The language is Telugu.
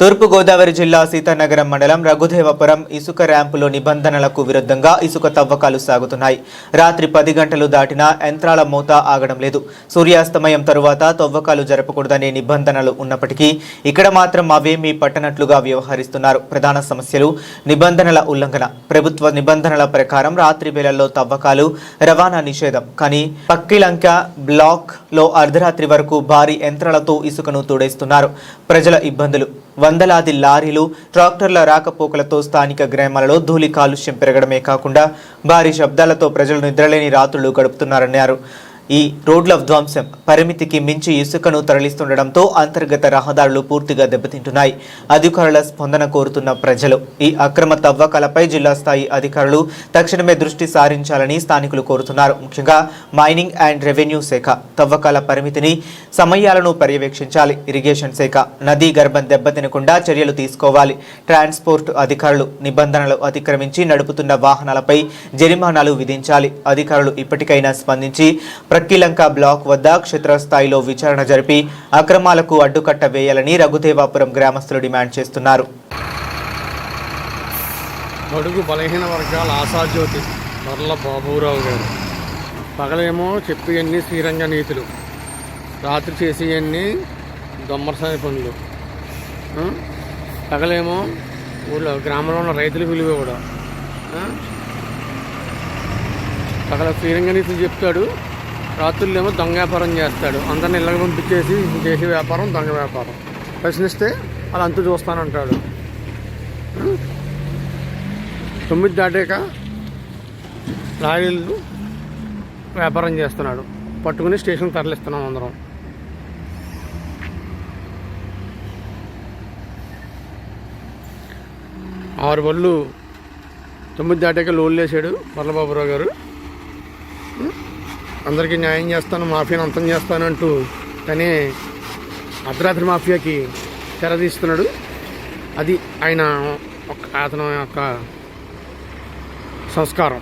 తూర్పుగోదావరి జిల్లా సీతానగరం మండలం రఘుదేవపురం ఇసుక ర్యాంపులో నిబంధనలకు విరుద్ధంగా ఇసుక తవ్వకాలు సాగుతున్నాయి. రాత్రి పది గంటలు దాటినా యంత్రాల మోత ఆగడం లేదు. సూర్యాస్తమయం తరువాత తవ్వకాలు జరపకూడదనే నిబంధనలు ఉన్నప్పటికీ ఇక్కడ మాత్రం అవేమీ పట్టనట్లుగా వ్యవహరిస్తున్నారు. ప్రధాన సమస్యలు నిబంధనల ఉల్లంఘన. ప్రభుత్వ నిబంధనల ప్రకారం రాత్రి వేళల్లో తవ్వకాలు రవాణా నిషేధం. కానీ పక్కిలంక బ్లాక్లో అర్ధరాత్రి వరకు భారీ యంత్రాలతో ఇసుకను తోడేస్తున్నారు. ప్రజల ఇబ్బందులు. వందలాది లారీలు ట్రాక్టర్ల రాకపోకలతో స్థానిక గ్రామాలలో ధూళి కాలుష్యం పెరగడమే కాకుండా భారీ శబ్దాలతో ప్రజలు నిద్రలేని రాత్రులు గడుపుతున్నారన్నారు. ఈ రోడ్ల ధ్వంసం పరిమితికి మించి ఇసుకను తరలిస్తుండటంతో అంతర్గత రహదారులు పూర్తిగా దెబ్బతింటున్నాయి. అధికారుల స్పందన కోరుతున్న ప్రజలు ఈ అక్రమ తవ్వకాలపై జిల్లా స్థాయి అధికారులు తక్షణమే దృష్టి సారించాలని స్థానికులు కోరుతున్నారు. ముఖ్యంగా మైనింగ్ అండ్ రెవెన్యూ శాఖ తవ్వకాల పరిమితిని సమయాలను పర్యవేక్షించాలి. ఇరిగేషన్ శాఖ నదీ గర్భం దెబ్బతినకుండా చర్యలు తీసుకోవాలి. ట్రాన్స్పోర్ట్ అధికారులు నిబంధనలు అతిక్రమించి నడుపుతున్న వాహనాలపై జరిమానాలు విధించాలి. అధికారులు ఇప్పటికైనా స్పందించి ప్రక్కిలంక బ్లాక్ వద్ద క్షేత్రస్థాయిలో విచారణ జరిపి అక్రమాలకు అడ్డుకట్ట వేయాలని రఘుదేవాపురం గ్రామస్తులు డిమాండ్ చేస్తున్నారు. బడుగు బలహీన వర్గాల ఆశాజ్యోతి మరల బాబురావు గారు. పగలేమో చెప్పేవన్నీ శ్రీరంగ నీతులు రాత్రి చేసేవన్నీ దొమ్మరసాని పనులు. పగలేమో ఊళ్ళో గ్రామంలో ఉన్న రైతులు విలువ కూడా. పగల శ్రీరంగ నీతులు చెప్తాడు రాత్రులేమో దొంగ వ్యాపారం చేస్తాడు. అందరిని ఇళ్ళకి పంపించేసి చేసే వ్యాపారం దొంగ వ్యాపారం. ప్రశ్నిస్తే అలా అంతు చూస్తానంటాడు. తొమ్మిది దాటాక లారీలు వ్యాపారం చేస్తున్నాడు. పట్టుకుని స్టేషన్ తరలిస్తున్నాం అందరం. ఆరు బళ్ళు తొమ్మిది దాటాక లోన్లు వేసాడు వరలబాబురావు గారు. అందరికీ న్యాయం చేస్తాను మాఫియాను అంతం చేస్తానంటూ తనే అర్ధరాత్రి మాఫియాకి తెరదీస్తున్నాడు అది ఆయన ఒక అతను యొక్క సంస్కారం.